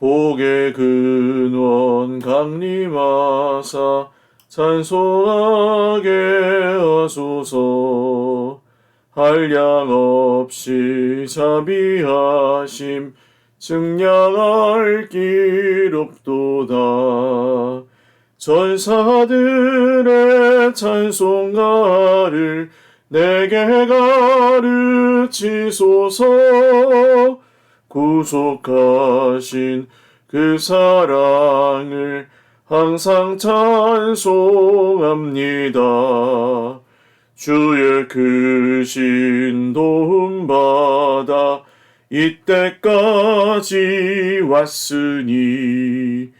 복의 근원 강림하사 찬송하게 하소서. 한량 없이 자비하심 증량할 길 없도다. 전사들의 찬송가를 내게 가르치소서 구속하신 그 사랑을 항상 찬송합니다. 주의 크신 도움 받아 이때까지 왔으니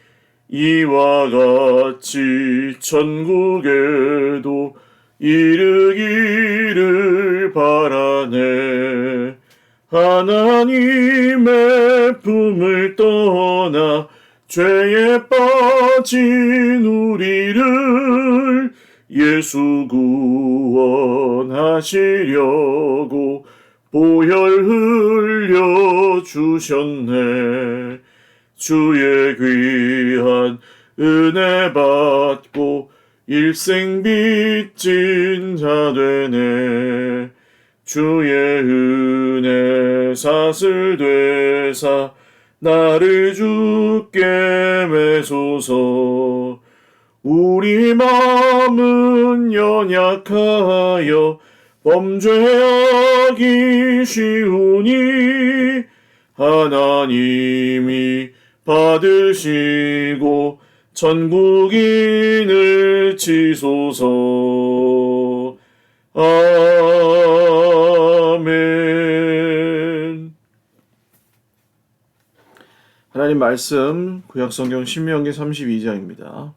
이와 같이 천국에도 이르기를 바라네. 하나님의 품을 떠나 죄에 빠진 우리를 예수 구원하시려고 보혈 흘려 주셨네. 주의 귀한 은혜 받고 일생 빚진 자 되네. 주의 은 혜 사슬 되사 나를 주께 매소서. 우리 마음은 연약하여 범죄하기 쉬우니 하나님이 받으시고 천국인을 치소서. 아 하나님 말씀 구약성경 신명기 32장입니다.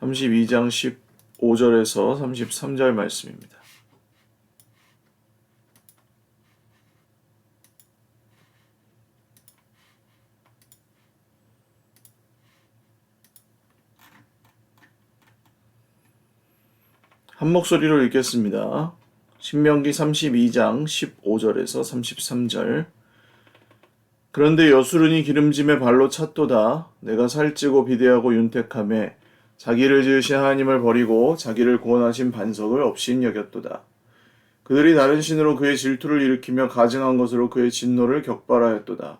32장 15절에서 33절 말씀입니다. 한 목소리로 읽겠습니다. 신명기 32장 15절에서 33절. 그런데 여수른이 기름짐에 발로 찼도다. 내가 살찌고 비대하고 윤택함에 자기를 지으신 하나님을 버리고 자기를 구원하신 반석을 없인 여겼도다. 그들이 다른 신으로 그의 질투를 일으키며 가증한 것으로 그의 진노를 격발하였도다.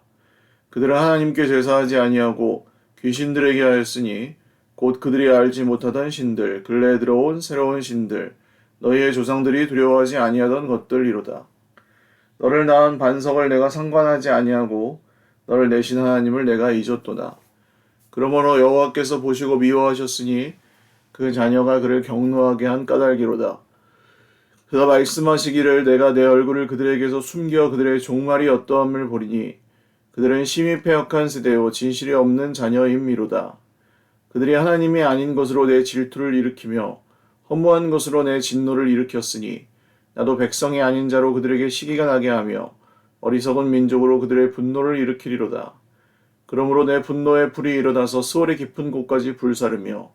그들은 하나님께 제사하지 아니하고 귀신들에게 하였으니 곧 그들이 알지 못하던 신들, 근래에 들어온 새로운 신들, 너희의 조상들이 두려워하지 아니하던 것들이로다. 너를 낳은 반석을 내가 상관하지 아니하고 너를 내신 하나님을 내가 잊었도다. 그러므로 여호와께서 보시고 미워하셨으니 그 자녀가 그를 경노하게 한 까닭이로다. 그가 말씀하시기를 내가 내 얼굴을 그들에게서 숨겨 그들의 종말이 어떠함을 보리니 그들은 심히 패역한 세대요 진실이 없는 자녀임이로다. 그들이 하나님이 아닌 것으로 내 질투를 일으키며 허무한 것으로 내 진노를 일으켰으니 나도 백성이 아닌 자로 그들에게 시기가 나게 하며 어리석은 민족으로 그들의 분노를 일으키리로다. 그러므로 내 분노의 불이 일어나서 수월의 깊은 곳까지 불사르며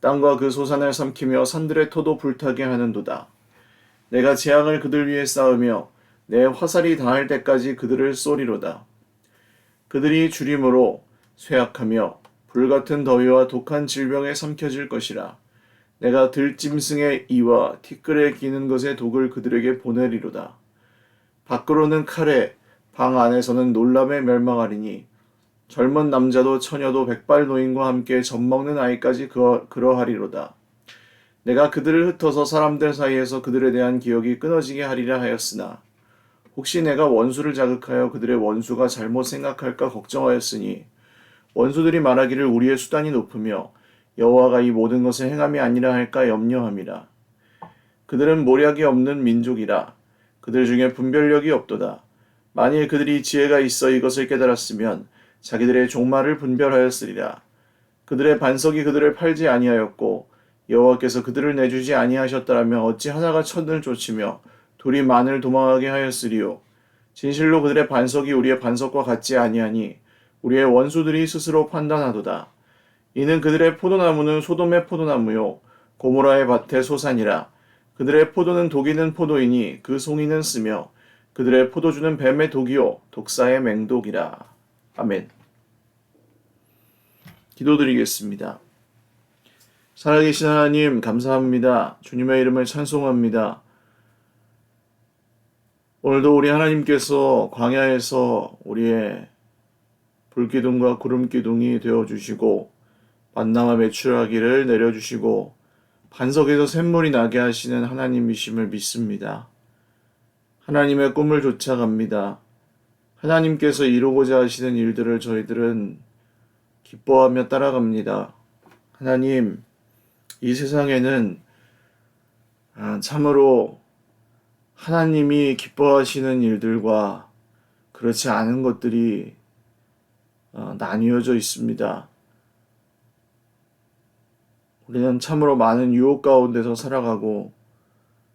땅과 그 소산을 삼키며 산들의 토도 불타게 하는도다. 내가 재앙을 그들 위에 쌓으며 내 화살이 닿을 때까지 그들을 쏘리로다. 그들이 주림으로 쇠약하며 불같은 더위와 독한 질병에 삼켜질 것이라. 내가 들짐승의 이와 티끌에 기는 것의 독을 그들에게 보내리로다. 밖으로는 칼에, 방 안에서는 놀람에 멸망하리니 젊은 남자도 처녀도 백발 노인과 함께 젖 먹는 아이까지 그러, 그러하리로다. 내가 그들을 흩어서 사람들 사이에서 그들에 대한 기억이 끊어지게 하리라 하였으나 혹시 내가 원수를 자극하여 그들의 원수가 잘못 생각할까 걱정하였으니 원수들이 말하기를 우리의 수단이 높으며 여호와가 이 모든 것을 행함이 아니라 할까 염려함이라. 그들은 모략이 없는 민족이라. 그들 중에 분별력이 없도다. 만일 그들이 지혜가 있어 이것을 깨달았으면 자기들의 종말을 분별하였으리라. 그들의 반석이 그들을 팔지 아니하였고 여호와께서 그들을 내주지 아니하셨더라면 어찌 하나가 천을 쫓으며 둘이 만을 도망하게 하였으리요. 진실로 그들의 반석이 우리의 반석과 같지 아니하니 우리의 원수들이 스스로 판단하도다. 이는 그들의 포도나무는 소돔의 포도나무요 고모라의 밭의 소산이라 그들의 포도는 독이는 포도이니 그 송이는 쓰며 그들의 포도주는 뱀의 독이요 독사의 맹독이라 아멘. 기도드리겠습니다. 살아계신 하나님 감사합니다. 주님의 이름을 찬송합니다. 오늘도 우리 하나님께서 광야에서 우리의 불기둥과 구름기둥이 되어 주시고 만나와 매출하기를 내려 주시고 반석에서 샘물이 나게 하시는 하나님이심을 믿습니다. 하나님의 꿈을 쫓아갑니다. 하나님께서 이루고자 하시는 일들을 저희들은 기뻐하며 따라갑니다. 하나님, 이 세상에는 아, 참으로 하나님이 기뻐하시는 일들과 그렇지 않은 것들이 어, 나뉘어져 있습니다. 우리는 참으로 많은 유혹 가운데서 살아가고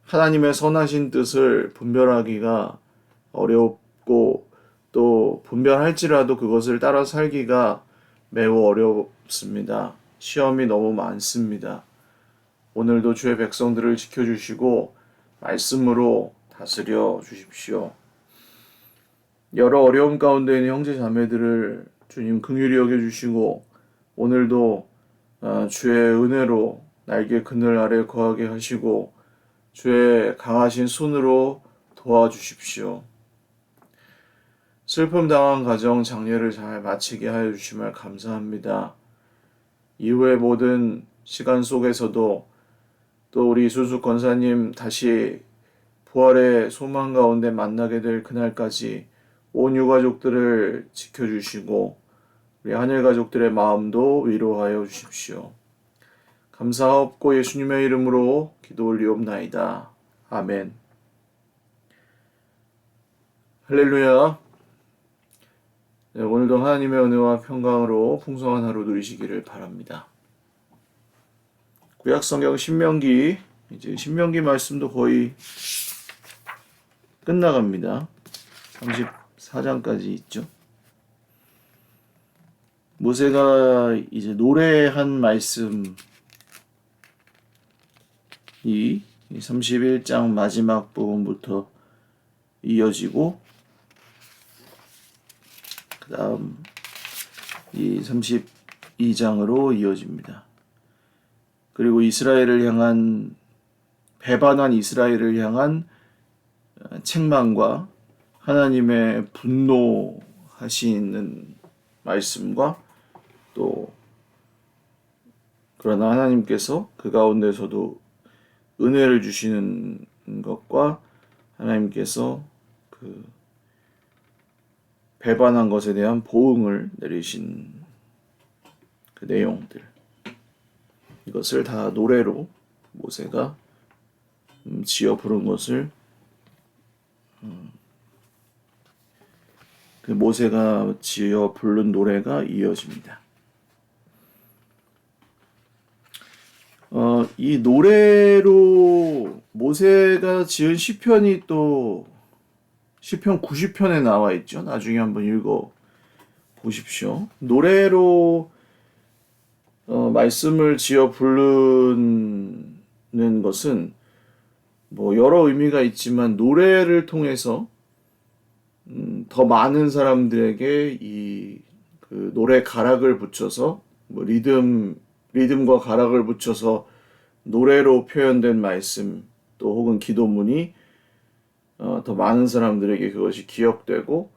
하나님의 선하신 뜻을 분별하기가 어렵고 또 분별할지라도 그것을 따라 살기가 매우 어렵습니다. 시험이 너무 많습니다. 오늘도 주의 백성들을 지켜주시고 말씀으로 다스려 주십시오. 여러 어려움 가운데 있는 형제 자매들을 주님 긍휼히 여겨 주시고 오늘도 어, 주의 은혜로 날개 그늘 아래 거하게 하시고 주의 강하신 손으로 도와주십시오. 슬픔 당한 가정 장례를 잘 마치게 하여 주심을 감사합니다. 이후의 모든 시간 속에서도 또 우리 수수 권사님 다시 부활의 소망 가운데 만나게 될 그날까지 온 유가족들을 지켜주시고 우리 하늘 가족들의 마음도 위로하여 주십시오. 감사하옵고 예수님의 이름으로 기도 올리옵나이다. 아멘. 할렐루야. 네, 오늘도 하나님의 은혜와 평강으로 풍성한 하루 누리시기를 바랍니다. 구약 성경 신명기 이제 신명기 말씀도 거의 끝나갑니다. 34장까지 있죠. 모세가 이제 노래한 말씀이 31장 마지막 부분부터 이어지고 그 다음 이 32장으로 이어집니다. 그리고 이스라엘을 향한 배반한 이스라엘을 향한 책망과 하나님의 분노하시는 말씀과 또 그러나 하나님께서 그 가운데서도 은혜를 주시는 것과 하나님께서 그 배반한 것에 대한 보응을 내리신 그 내용들 이것을 다 노래로 모세가 음, 지어 부른 것을 음, 그 모세가 지어 부른 노래가 이어집니다. 어, 이 노래로 모세가 지은 시편이 또 시편 90편에 나와 있죠. 나중에 한번 읽어 보십시오. 노래로 어, 말씀을 지어 부르는 것은 뭐 여러 의미가 있지만 노래를 통해서 음, 더 많은 사람들에게 이 그 노래 가락을 붙여서 뭐 리듬 리듬과 가락을 붙여서 노래로 표현된 말씀 또 혹은 기도문이 어, 더 많은 사람들에게 그것이 기억되고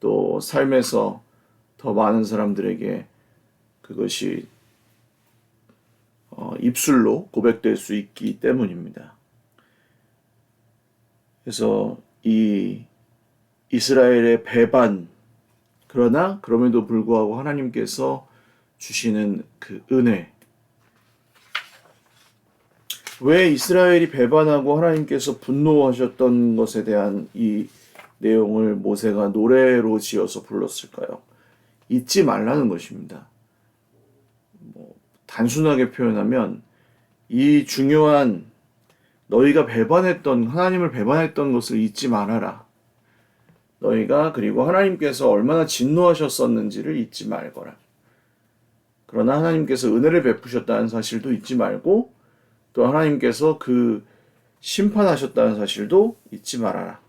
또 삶에서 더 많은 사람들에게 그것이 어, 입술로 고백될 수 있기 때문입니다. 그래서 이 이스라엘의 배반 그러나 그럼에도 불구하고 하나님께서 주시는 그 은혜 왜 이스라엘이 배반하고 하나님께서 분노하셨던 것에 대한 이 내용을 모세가 노래로 지어서 불렀을까요? 잊지 말라는 것입니다. 뭐, 단순하게 표현하면 이 중요한 너희가 배반했던 하나님을 배반했던 것을 잊지 말아라. 너희가 그리고 하나님께서 얼마나 진노하셨었는지를 잊지 말거라. 그러나 하나님께서 은혜를 베푸셨다는 사실도 잊지 말고 또 하나님께서 그 심판하셨다는 사실도 잊지 말아라.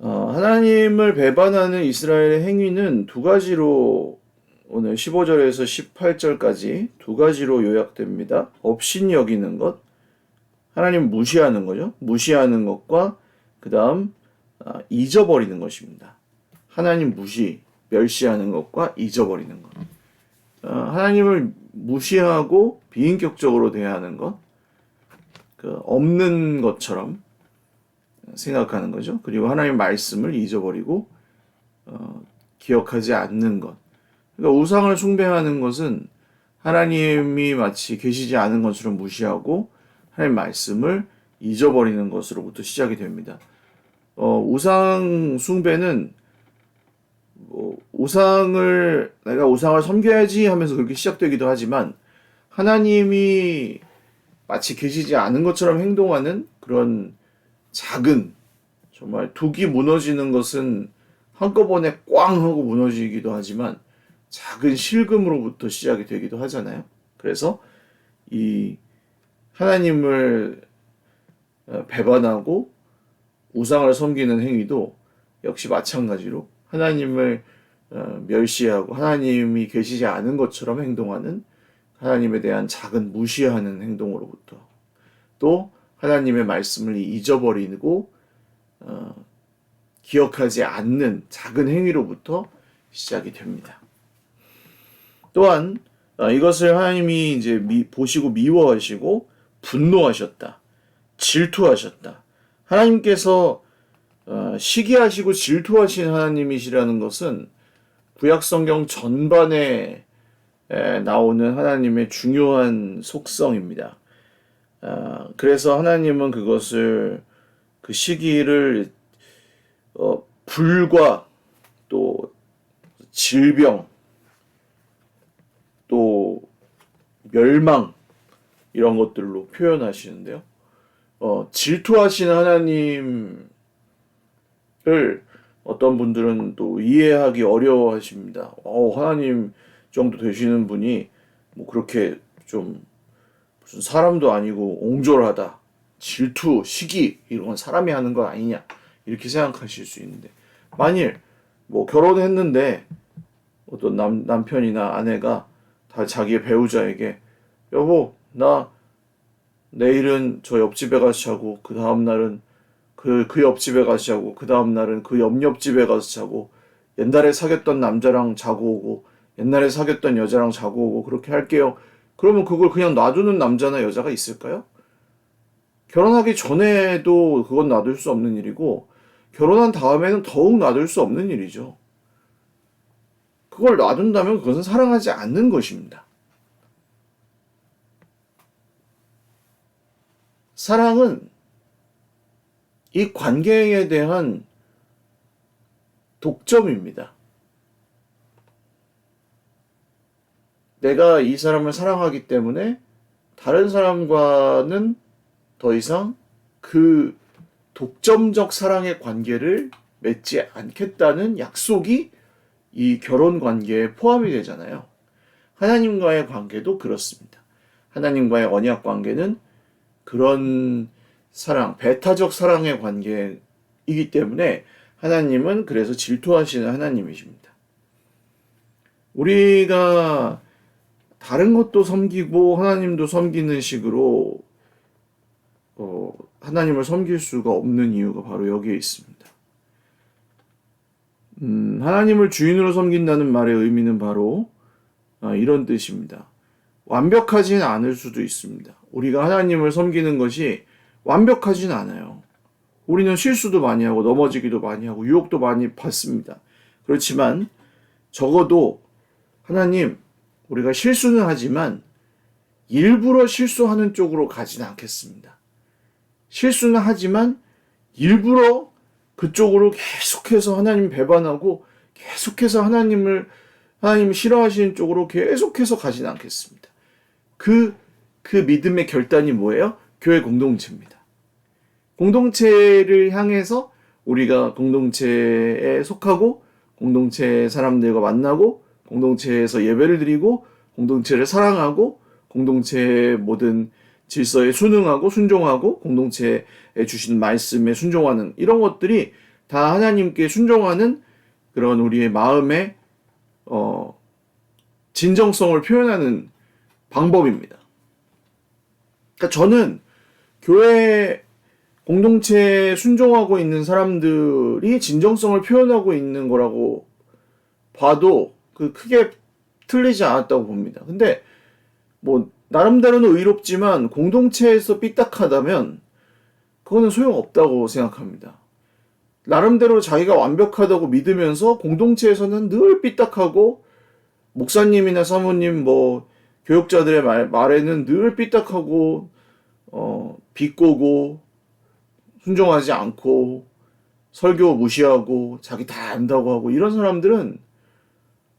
어, 하나님을 배반하는 이스라엘의 행위는 두 가지로 오늘 15절에서 18절까지 두 가지로 요약됩니다. 업신 여기는 것, 하나님 무시하는 거죠. 무시하는 것과 그 다음 아, 잊어버리는 것입니다. 하나님 무시, 멸시하는 것과 잊어버리는 것. 어, 하나님을 무시하고 비인격적으로 대하는 것, 그 없는 것처럼 생각하는 거죠. 그리고 하나님 말씀을 잊어버리고 어, 기억하지 않는 것. 그러니까 우상을 숭배하는 것은 하나님이 마치 계시지 않은 것처럼 무시하고 하나님 말씀을 잊어버리는 것으로부터 시작이 됩니다. 어, 우상 숭배는 뭐 우상을 내가 우상을 섬겨야지 하면서 그렇게 시작되기도 하지만 하나님이 마치 계시지 않은 것처럼 행동하는 그런 작은 정말 둑이 무너지는 것은 한꺼번에 꽝 하고 무너지기도 하지만 작은 실금으로부터 시작이 되기도 하잖아요. 그래서 이 하나님을 어, 배반하고 우상을 섬기는 행위도 역시 마찬가지로 하나님을 어, 멸시하고 하나님이 계시지 않은 것처럼 행동하는 하나님에 대한 작은 무시하는 행동으로부터 또 하나님의 말씀을 잊어버리고 어, 기억하지 않는 작은 행위로부터 시작이 됩니다. 또한 어, 이것을 하나님이 이제 미, 보시고 미워하시고 분노하셨다, 질투하셨다. 하나님께서 어, 시기하시고 질투하신 하나님이시라는 것은 구약 성경 전반에 에, 나오는 하나님의 중요한 속성입니다. 아, 그래서 하나님은 그것을 그 시기를 어, 불과 또 질병 또 멸망 이런 것들로 표현하시는데요. 어, 질투하시는 하나님을 어떤 분들은 또 이해하기 어려워하십니다. 어, 하나님 정도 되시는 분이 뭐 그렇게 좀 무슨 사람도 아니고 옹졸하다, 질투, 시기 이런 건 사람이 하는 거 아니냐 이렇게 생각하실 수 있는데 만일 뭐 결혼했는데 어떤 남, 남편이나 아내가 다 자기의 배우자에게 여보 나 내일은 저 옆집에 가서 자고 그 다음 날은 그, 그 옆집에 가서 자고 그 다음 날은 그 옆옆집에 가서 자고 옛날에 사귀었던 남자랑 자고 오고 옛날에 사귀었던 여자랑 자고 오고 그렇게 할게요. 그러면 그걸 그냥 놔두는 남자나 여자가 있을까요? 결혼하기 전에도 그건 놔둘 수 없는 일이고 결혼한 다음에는 더욱 놔둘 수 없는 일이죠. 그걸 놔둔다면 그것은 사랑하지 않는 것입니다. 사랑은 이 관계에 대한 독점입니다. 내가 이 사람을 사랑하기 때문에 다른 사람과는 더 이상 그 독점적 사랑의 관계를 맺지 않겠다는 약속이 이 결혼 관계에 포함이 되잖아요. 하나님과의 관계도 그렇습니다. 하나님과의 언약 관계는 그런 사랑, 배타적 사랑의 관계이기 때문에 하나님은 그래서 질투하시는 하나님이십니다. 우리가 다른 것도 섬기고 하나님도 섬기는 식으로 어, 하나님을 섬길 수가 없는 이유가 바로 여기에 있습니다. 음, 하나님을 주인으로 섬긴다는 말의 의미는 바로 아, 이런 뜻입니다. 완벽하진 않을 수도 있습니다. 우리가 하나님을 섬기는 것이 완벽하진 않아요. 우리는 실수도 많이 하고 넘어지기도 많이 하고 유혹도 많이 받습니다. 그렇지만 적어도 하나님 우리가 실수는 하지만 일부러 실수하는 쪽으로 가진 않겠습니다. 실수는 하지만 일부러 그쪽으로 계속해서 하나님 배반하고 계속해서 하나님을 하나님 싫어하시는 쪽으로 계속해서 가진 않겠습니다. 그, 그 믿음의 결단이 뭐예요? 교회 공동체입니다. 공동체를 향해서 우리가 공동체에 속하고 공동체 사람들과 만나고 공동체에서 예배를 드리고 공동체를 사랑하고 공동체의 모든 질서에 순응하고 순종하고 공동체에 주신 말씀에 순종하는 이런 것들이 다 하나님께 순종하는 그런 우리의 마음의 어 진정성을 표현하는 방법입니다. 그러니까 저는 교회 공동체에 순종하고 있는 사람들이 진정성을 표현하고 있는 거라고 봐도 그 크게 틀리지 않았다고 봅니다. 근데 뭐 나름대로는 의롭지만 공동체에서 삐딱하다면 그거는 소용없다고 생각합니다. 나름대로 자기가 완벽하다고 믿으면서 공동체에서는 늘 삐딱하고 목사님이나 사모님 뭐 교육자들의 말, 말에는 늘 삐딱하고 어, 비꼬고 순종하지 않고 설교 무시하고 자기 다 안다고 하고 이런 사람들은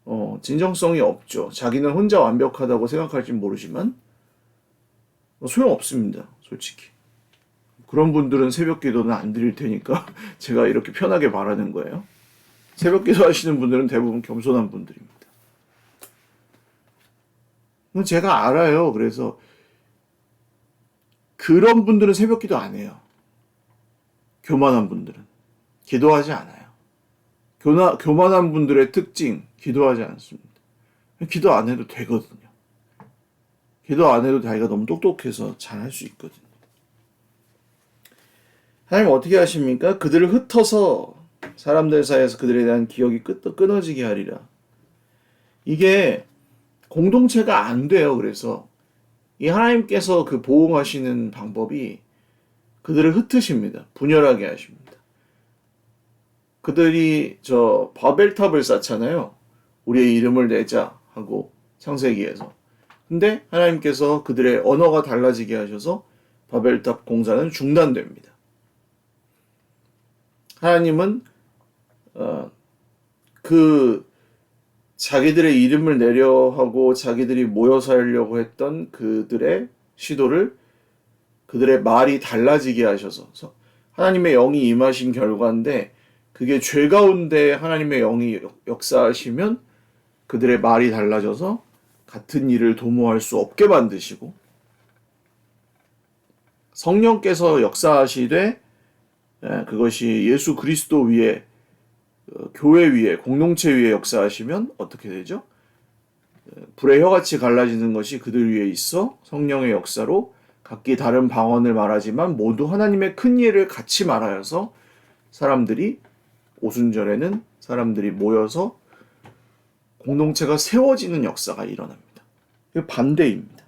어, 진정성이 없죠. 자기는 혼자 완벽하다고 생각할지 모르지만 뭐 소용없습니다. 솔직히. 그런 분들은 새벽 기도는 안 드릴 테니까 제가 이렇게 편하게 말하는 거예요. 새벽 기도 하시는 분들은 대부분 겸손한 분들입니다. 제가 알아요. 그래서 그런 분들은 새벽 기도 안 해요. 교만한 분들은. 기도하지 않아요. 교나, 교만한 분들의 특징, 기도하지 않습니다. 기도 안 해도 되거든요. 기도 안 해도 자기가 너무 똑똑해서 잘 할 수 있거든요. 하나님 어떻게 하십니까? 그들을 흩어서 사람들 사이에서 그들에 대한 기억이 끊어지게 하리라. 이게 공동체가 안 돼요. 그래서 이 하나님께서 그 보호하시는 방법이 그들을 흩으십니다. 분열하게 하십니다. 그들이 저 바벨탑을 쌓잖아요. 우리의 이름을 내자 하고 창세기에서. 근데 하나님께서 그들의 언어가 달라지게 하셔서 바벨탑 공사는 중단됩니다. 하나님은 어, 그 자기들의 이름을 내려 하고 자기들이 모여 살려고 했던 그들의 시도를 그들의 말이 달라지게 하셔서. 하나님의 영이 임하신 결과인데 그게 죄 가운데 하나님의 영이 역사하시면 그들의 말이 달라져서 같은 일을 도모할 수 없게 만드시고 성령께서 역사하시되 예, 그것이 예수 그리스도 위에 어, 교회 위에 공동체 위에 역사하시면 어떻게 되죠? 어, 불의 혀같이 갈라지는 것이 그들 위에 있어 성령의 역사로 각기 다른 방언을 말하지만 모두 하나님의 큰 일을 같이 말하여서 사람들이 오순절에는 사람들이 모여서 공동체가 세워지는 역사가 일어납니다. 반대입니다.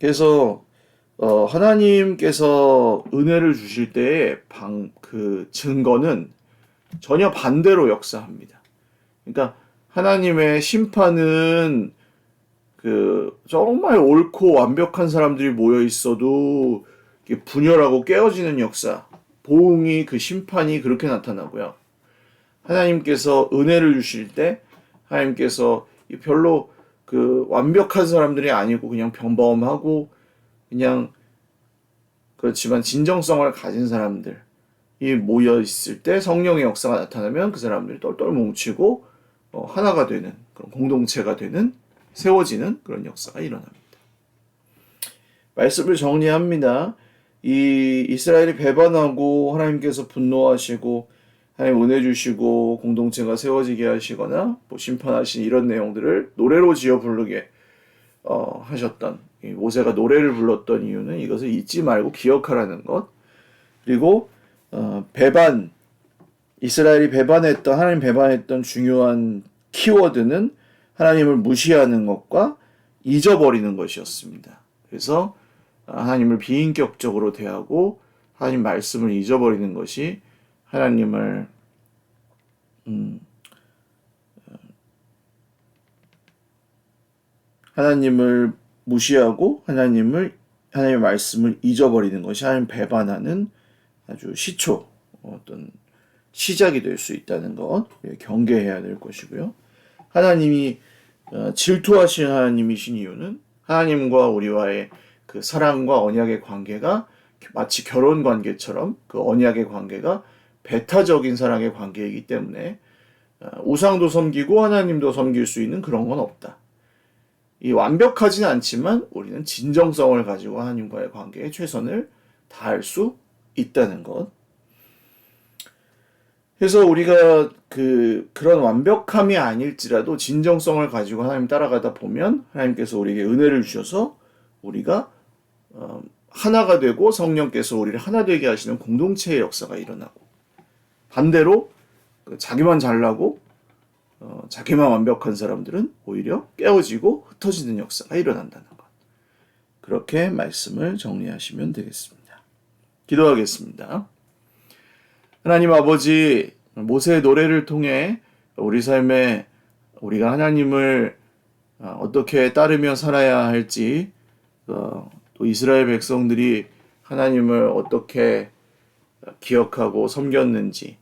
그래서 어, 하나님께서 은혜를 주실 때의 방, 그 증거는 전혀 반대로 역사합니다. 그러니까 하나님의 심판은 그 정말 옳고 완벽한 사람들이 모여 있어도 분열하고 깨어지는 역사, 보응이 그 심판이 그렇게 나타나고요. 하나님께서 은혜를 주실 때 하나님께서 별로 그 완벽한 사람들이 아니고 그냥 평범하고 그냥 그렇지만 진정성을 가진 사람들이 모여 있을 때 성령의 역사가 나타나면 그 사람들이 똘똘 뭉치고 어, 하나가 되는 그런 공동체가 되는 세워지는 그런 역사가 일어납니다. 말씀을 정리합니다. 이 이스라엘이 배반하고 하나님께서 분노하시고 하나님 은혜 주시고 공동체가 세워지게 하시거나 뭐 심판하신 이런 내용들을 노래로 지어 부르게 어, 하셨던 이 모세가 노래를 불렀던 이유는 이것을 잊지 말고 기억하라는 것 그리고 어, 배반 이스라엘이 배반했던 하나님 배반했던 중요한 키워드는 하나님을 무시하는 것과 잊어버리는 것이었습니다. 그래서 하나님을 비인격적으로 대하고 하나님 말씀을 잊어버리는 것이 하나님을 음, 하나님을 무시하고 하나님을 하나님의 말씀을 잊어버리는 것이 하나님 배반하는 아주 시초 어떤 시작이 될 수 있다는 것 경계해야 될 것이고요. 하나님이 어, 질투하시는 하나님이신 이유는 하나님과 우리와의 그 사랑과 언약의 관계가 마치 결혼 관계처럼 그 언약의 관계가 배타적인 사랑의 관계이기 때문에 어, 우상도 섬기고 하나님도 섬길 수 있는 그런 건 없다. 이 완벽하진 않지만 우리는 진정성을 가지고 하나님과의 관계에 최선을 다할 수 있다는 것. 그래서 우리가 그 그런 완벽함이 아닐지라도 진정성을 가지고 하나님 따라가다 보면 하나님께서 우리에게 은혜를 주셔서 우리가 어, 하나가 되고 성령께서 우리를 하나 되게 하시는 공동체의 역사가 일어나고 반대로 그 자기만 잘나고 어, 자기만 완벽한 사람들은 오히려 깨어지고 흩어지는 역사가 일어난다는 것. 그렇게 말씀을 정리하시면 되겠습니다. 기도하겠습니다. 하나님 아버지, 모세의 노래를 통해 우리 삶에 우리가 하나님을 어, 어떻게 따르며 살아야 할지, 어, 또 이스라엘 백성들이 하나님을 어떻게 기억하고 섬겼는지,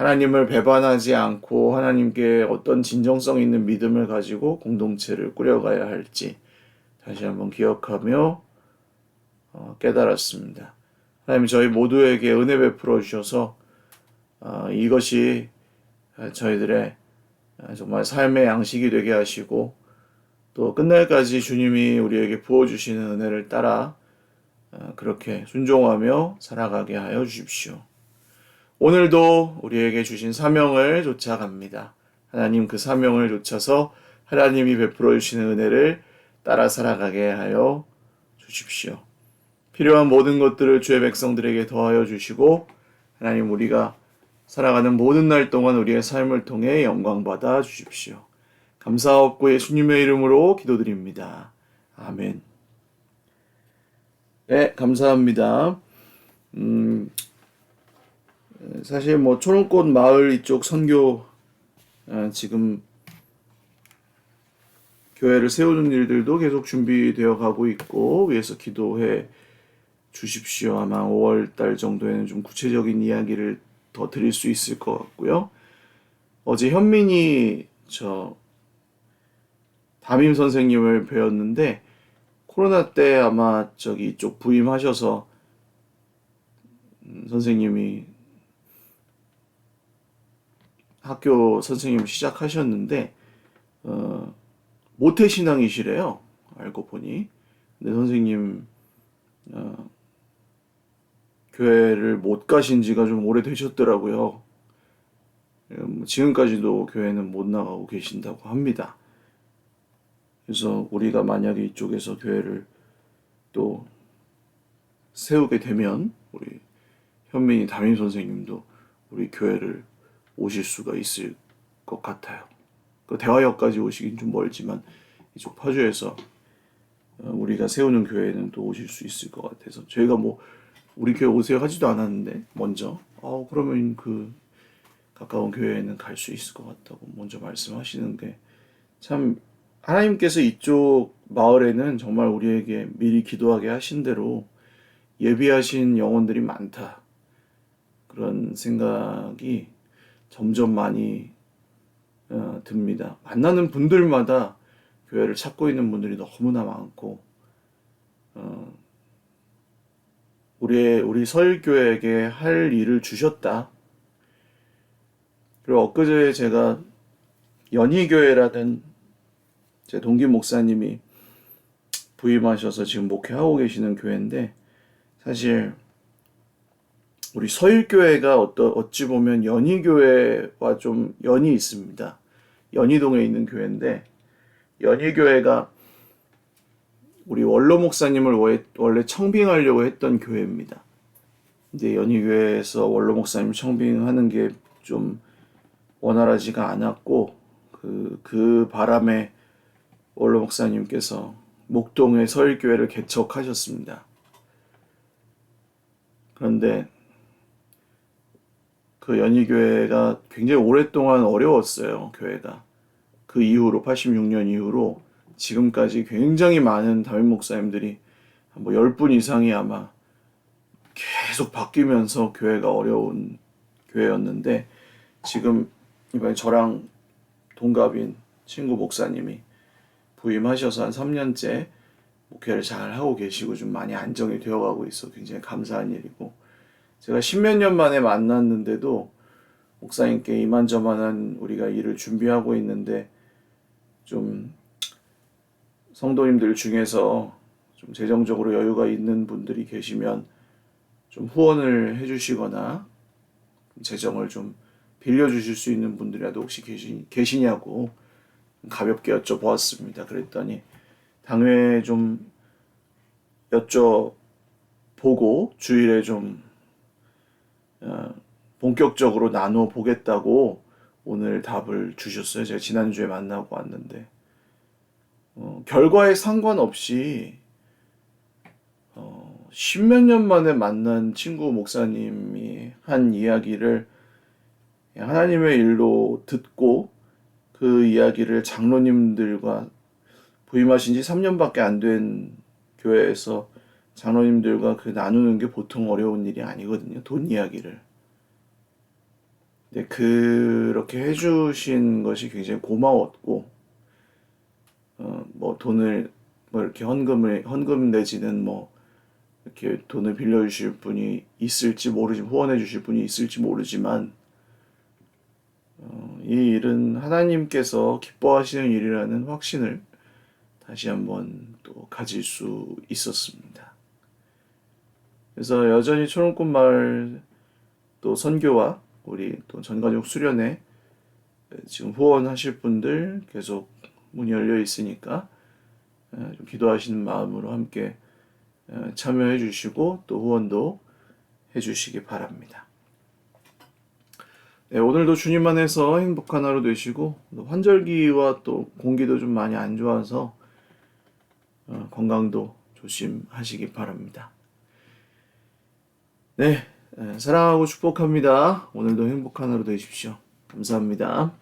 하나님을 배반하지 않고 하나님께 어떤 진정성 있는 믿음을 가지고 공동체를 꾸려가야 할지 다시 한번 기억하며 어, 깨달았습니다. 하나님 저희 모두에게 은혜 베풀어 주셔서 어, 이것이 저희들의 정말 삶의 양식이 되게 하시고 또 끝날까지 주님이 우리에게 부어주시는 은혜를 따라 어, 그렇게 순종하며 살아가게 하여 주십시오. 오늘도 우리에게 주신 사명을 쫓아갑니다. 하나님 그 사명을 쫓아서 하나님이 베풀어 주시는 은혜를 따라 살아가게 하여 주십시오. 필요한 모든 것들을 주의 백성들에게 더하여 주시고 하나님 우리가 살아가는 모든 날 동안 우리의 삶을 통해 영광 받아 주십시오. 감사하옵고 예수님의 이름으로 기도드립니다. 아멘. 네, 감사합니다. 음, 사실 뭐 초롱꽃 마을 이쪽 선교 아, 지금 교회를 세우는 일들도 계속 준비되어 가고 있고 위해서 기도해 주십시오. 아마 5월 달 정도에는 좀 구체적인 이야기를 더 드릴 수 있을 것 같고요. 어제 현민이 저 담임 선생님을 배웠는데 코로나 때 아마 저기 이쪽 부임하셔서 음, 선생님이 학교 선생님 시작하셨는데 어, 모태 신앙이시래요. 알고 보니. 근데 선생님 어, 교회를 못 가신 지가 좀 오래 되셨더라고요. 음, 지금까지도 교회는 못 나가고 계신다고 합니다. 그래서 우리가 만약에 이쪽에서 교회를 또 세우게 되면 우리 현민이 담임 선생님도 우리 교회를 오실 수가 있을 것 같아요. 그 대화역까지 오시긴 좀 멀지만 이쪽 파주에서 어, 우리가 세우는 교회는 또 오실 수 있을 것 같아서 저희가 뭐 우리 교회 오세요 하지도 않았는데 먼저 어 그러면 그 가까운 교회에는 갈 수 있을 것 같다고 먼저 말씀하시는 게 참 하나님께서 이쪽 마을에는 정말 우리에게 미리 기도하게 하신 대로 예비하신 영혼들이 많다 그런 생각이 점점 많이 어, 듭니다. 만나는 분들마다 교회를 찾고 있는 분들이 너무나 많고 어, 우리 우리 서일교회에게 할 일을 주셨다. 그리고 엊그제 제가 연희교회라는 제 동기 목사님이 부임하셔서 지금 목회하고 계시는 교회인데 사실 우리 서일교회가 어떠, 어찌 보면 연희교회와 좀 연이 있습니다. 연희동에 있는 교회인데 연희교회가 우리 원로 목사님을 원- 원래 청빙하려고 했던 교회입니다. 근데 연희교회에서 원로 목사님 청빙하는 게 좀 원활하지가 않았고 그, 그 바람에 원로 목사님께서 목동의 서일교회를 개척하셨습니다. 그런데 그 연희교회가 굉장히 오랫동안 어려웠어요, 교회가. 그 이후로 86년 이후로 지금까지 굉장히 많은 담임 목사님들이 뭐 10분 이상이 아마 계속 바뀌면서 교회가 어려운 교회였는데 지금 이번에 저랑 동갑인 친구 목사님이 부임하셔서 한 3년째 목회를 잘 하고 계시고 좀 많이 안정이 되어가고 있어 굉장히 감사한 일이고 제가 십몇 년 만에 만났는데도 목사님께 이만저만한 우리가 일을 준비하고 있는데 좀 성도님들 중에서 좀 재정적으로 여유가 있는 분들이 계시면 좀 후원을 해주시거나 재정을 좀 빌려주실 수 있는 분들이라도 혹시 계시, 계시냐고 가볍게 여쭤보았습니다. 그랬더니 당회에 좀 여쭤보고 주일에 좀 어, 본격적으로 나눠 보겠다고 오늘 답을 주셨어요. 제가 지난주에 만나고 왔는데 어, 결과에 상관없이 어, 십몇 년 만에 만난 친구 목사님이 한 이야기를 하나님의 일로 듣고 그 이야기를 장로님들과 부임하신 지 3년밖에 안 된 교회에서 장로님들과 그 나누는 게 보통 어려운 일이 아니거든요. 돈 이야기를. 근데 그렇게 해주신 것이 굉장히 고마웠고, 어, 뭐 돈을 뭐 이렇게 헌금을 헌금 내지는 뭐 이렇게 돈을 빌려주실 분이 있을지 모르지 후원해 주실 분이 있을지 모르지만 어, 이 일은 하나님께서 기뻐하시는 일이라는 확신을 다시 한번 또 가질 수 있었습니다. 그래서 여전히 초롱꽃 마을 또 선교와 우리 또 전가족 수련회 지금 후원하실 분들 계속 문이 열려 있으니까 에, 좀 기도하시는 마음으로 함께 에, 참여해 주시고 또 후원도 해 주시기 바랍니다. 네, 오늘도 주님 안에서 행복한 하루 되시고 또 환절기와 또 공기도 좀 많이 안 좋아서 어, 건강도 조심하시기 바랍니다. 네, 에, 사랑하고 축복합니다. 오늘도 행복한 하루 되십시오. 감사합니다.